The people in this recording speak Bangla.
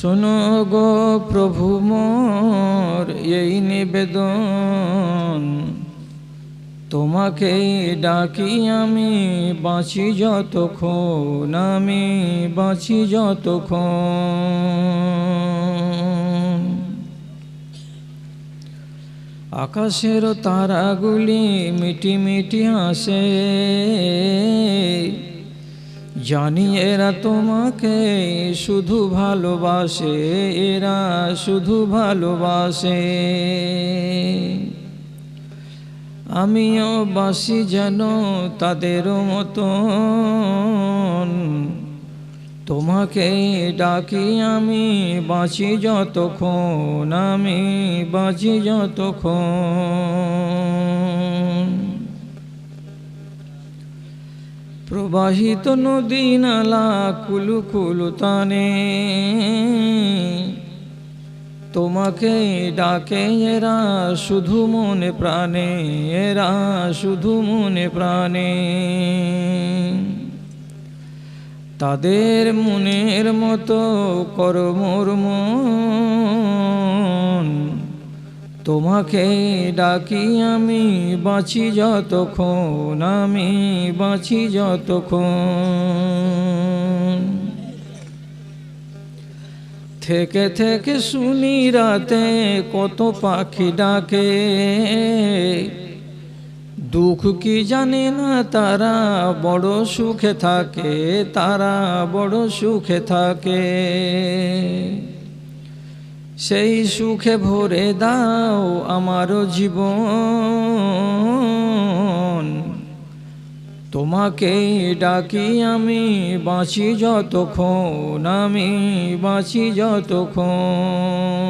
শোনো গো প্রভু মোর, এই নিবেদন। তোমাকে ডাকি আমি, বাঁচি যতক্ষণ, আমি বাঁচি যতক্ষণ। আকাশের তারাগুলি মিটি মিটি আসে জানি এরা তোমাকে শুধু ভালোবাসে, এরা শুধু ভালোবাসে। আমিও বাসি যেন তাদেরও মতন। তোমাকে ডাকি আমি, বাঁচি যতক্ষণ, আমি বাঁচি যতক্ষণ। প্রবাহিত নদী নালা কুলু কুলু তানে তোমাকে ডাকে এরা শুধু মনে প্রাণে, এরা শুধু মনে প্রাণে। তাদের মনের মতো কর মোর মন। তোমাকে ডাকি আমি, বাঁচি যতক্ষণ, আমি বাঁচি যতক্ষণ। থেকে থেকে শুনি রাতে কত পাখি ডাকে। দুঃখ কি জানে না তারা, বড় সুখে থাকে, তারা বড় সুখে থাকে। সেই সুখে ভরে দাও আমারও জীবন। তোমাকে ডাকি আমি বাঁচি যতক্ষণ আমি বাঁচি যতক্ষণ।